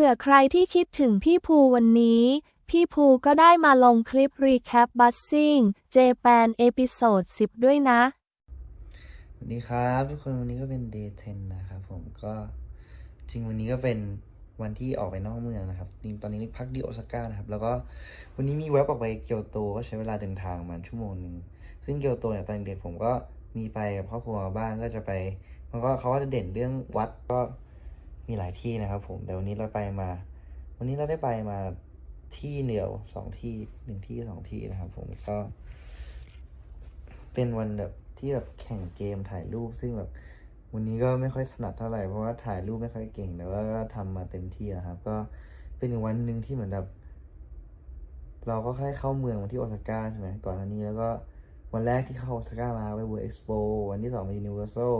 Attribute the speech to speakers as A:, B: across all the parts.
A: ผื่อใครที่คิดถึงพี่ภูวันนี้ พี่ภูก็ได้มาลงคลิปรีแคปบัสซิ่งเจแปนเอพิโซด10 ด้วยนะ
B: สวัสดีครับทุกคนวันนี้ก็เป็น day 10 นะครับผมก็จริงวันนี้ก็เป็นวันที่ออกไปนอกเมืองนะครับจริงตอนนี้พักที่โอซาก้านะครับ แล้วก็วันนี้มีแวบออกไปเกียวโตก็ใช้เวลาเดินทางประมาณชั่วโมงหนึ่งซึ่งเกียวโตเนี่ยตอนเด็กผมก็มีไปกับครอบครัวบ้างก็จะไป มันก็เขาก็จะเด่นเรื่องวัดก็ มีหลายที่นะครับผมแต่วันนี้เราไปมา วันนี้เราได้ไปมาที่เดียวสองที่หนึ่งที่สองที่นะครับ ผมก็ เป็นวันแบบที่แบบแข่งเกมถ่ายรูปซึ่งแบบวันนี้ก็ไม่ค่อยถนัดเท่าไหร่เพราะว่าถ่ายรูปไม่ค่อยเก่งแต่ว่าก็ทำมาเต็มที่นะครับ ก็เป็นอีกวันหนึ่งที่เหมือนแบบเราก็แค่เข้าเมืองมาที่โอซาก้าใช่ไหมก่อนหน้านี้แล้วก็วันแรกที่เข้าโอซาก้ามาไปเวิร์เอ็กซ์โปวันที่สองไปยูนิเวอร์แซล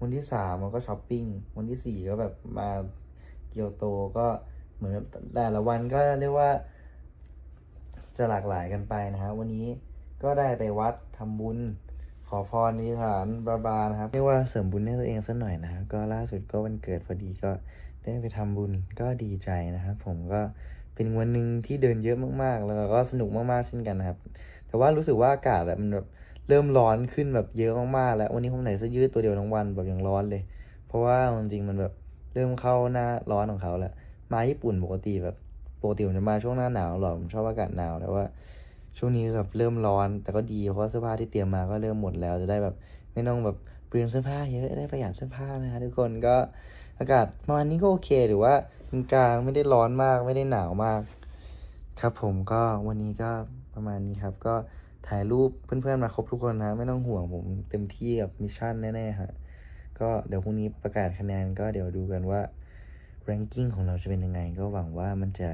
B: วันที่สามมันก็ช้อปปิ้ง วันที่สี่ก็แบบมาเกียวโตก็เหมือนแต่ละวันก็เรียกว่า จะหลากหลายกันไปนะครับวันนี้ก็ได้ไปวัดทำบุญ ขอพรนิฐานบาบานะครับเรียกว่าเสริมบุญให้ตัวเองสักหน่อยนะครับก็ล่าสุดก็วันเกิดพอดีก็ได้ไปทำบุญก็ดีใจนะครับผมก็เป็นวันหนึ่งที่เดินเยอะมากๆ แล้วก็สนุกมากๆเช่นกันนะครับ แต่ว่ารู้สึกว่าอากาศมันแบบ เริ่มร้อนขึ้นแบบเยอะมากๆแล้ว วันนี้ผมใส่เสื้อยืดตัวเดียวทั้งวันแบบยังร้อนเลย เพราะว่าจริงๆมันแบบเริ่มเข้าหน้าร้อนของเขาแล้วมาญี่ปุ่นปกติแบบปกติผมจะมาช่วงหน้าหนาวหรอผมชอบอากาศหนาวแต่ว่า ช่วงนี้แบบเริ่มร้อน แต่ก็ดีเพราะว่าเสื้อผ้าที่เตรียมมาก็เริ่มหมดแล้วจะได้แบบไม่ต้องแบบเปลืองเสื้อผ้าเยอะได้ประหยัดเสื้อผ้านะคะทุกคนก็อากาศประมาณนี้ก็โอเคหรือว่ากลางไม่ได้ร้อนมากไม่ได้หนาวมาก ครับผมก็วันนี้ก็ประมาณนี้ครับก็ ถ่ายรูปเพื่อนๆมาครบทุกคนนะ ไม่ต้องห่วงผมเต็มที่กับมิชชั่นแน่ๆฮะก็เดี๋ยวพรุ่งนี้ประกาศคะแนนก็เดี๋ยวดูกันว่า ranking ของเราจะเป็นยังไง ก็หวังว่ามันจะ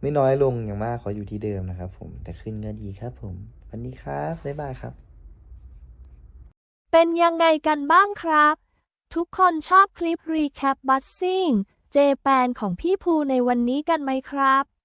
B: ไม่น้อยลงอย่างมากขออยู่ที่เดิมนะครับผมแต่ขึ้นก็ดีครับผม วันนี้ครับ บ๊ายบายครับ
A: เป็นยังไงกันบ้างครับ ทุกคนชอบคลิปรีแคปบัสซิ่งเจแปนของพี่ภูในวันนี้กันไหมครับ